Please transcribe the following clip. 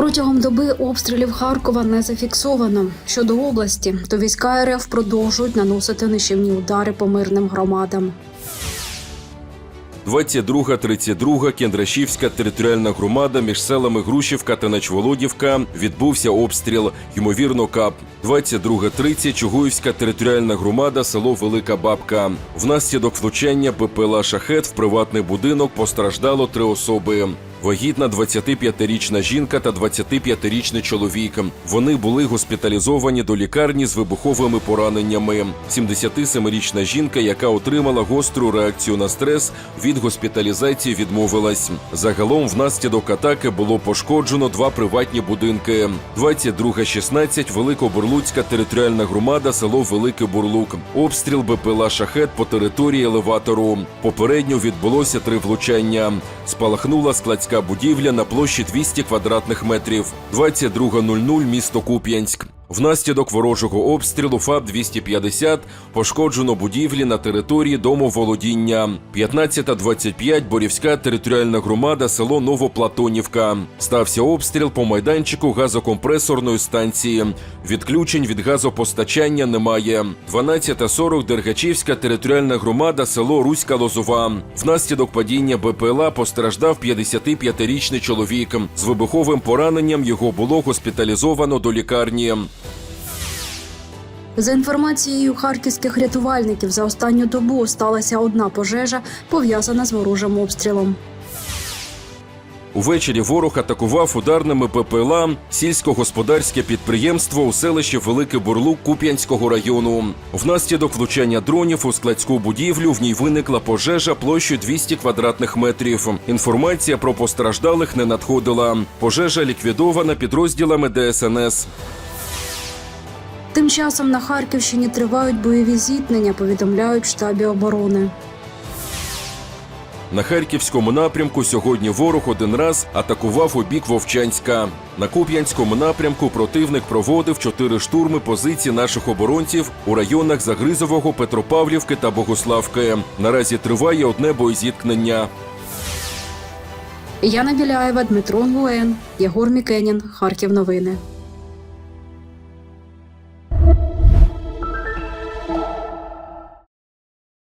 Протягом доби обстрілів Харкова не зафіксовано. Щодо області, то війська РФ продовжують наносити нищівні удари по мирним громадам. 22-32 Кендрашівська територіальна громада між селами Грушівка та Начволодівка відбувся обстріл, ймовірно, кап. 22-30 Чугуївська територіальна громада, село Велика Бабка. Внаслідок влучання БПЛА «Шахет» в приватний будинок постраждало три особи. Вагітна 25-річна жінка та 25-річний чоловік. Вони були госпіталізовані до лікарні з вибуховими пораненнями. 77-річна жінка, яка отримала гостру реакцію на стрес, від госпіталізації відмовилась. Загалом внаслідок атаки було пошкоджено два приватні будинки. 22-16 Великобурлуцька територіальна громада, село Великий Бурлук. Обстріл БПЛА «Шахет» по території елеватору. Попередньо відбулося три влучання. Спалахнула складська будівля на площі 200 квадратних метрів. 22.00 місто Куп'янськ. Внаслідок ворожого обстрілу ФАБ-250 пошкоджено будівлі на території домоволодіння. 15.25 Борівська територіальна громада, село Новоплатонівка. Стався обстріл по майданчику газокомпресорної станції. Відключень від газопостачання немає. 12.40 Дергачівська територіальна громада, село Руська Лозова. Внаслідок падіння БПЛА постраждав 55-річний чоловік. З вибуховим пораненням його було госпіталізовано до лікарні. За інформацією харківських рятувальників, за останню добу сталася одна пожежа, пов'язана з ворожим обстрілом. Увечері ворог атакував ударними ППЛА сільськогосподарське підприємство у селищі Великий Бурлук Куп'янського району. Внаслідок влучання дронів у складську будівлю в ній виникла пожежа площею 200 квадратних метрів. Інформація про постраждалих не надходила. Пожежа ліквідована підрозділами ДСНС. Тим часом на Харківщині тривають бойові зіткнення, повідомляють в штабі оборони. На харківському напрямку сьогодні ворог один раз атакував у бік Вовчанська. На Куп'янському напрямку противник проводив чотири штурми позицій наших оборонців у районах Загризового, Петропавлівки та Богославки. Наразі триває одне боєзіткнення. Яна Біляєва, Дмитро Nguyen, Єгор Мікенін, Харків. Новини.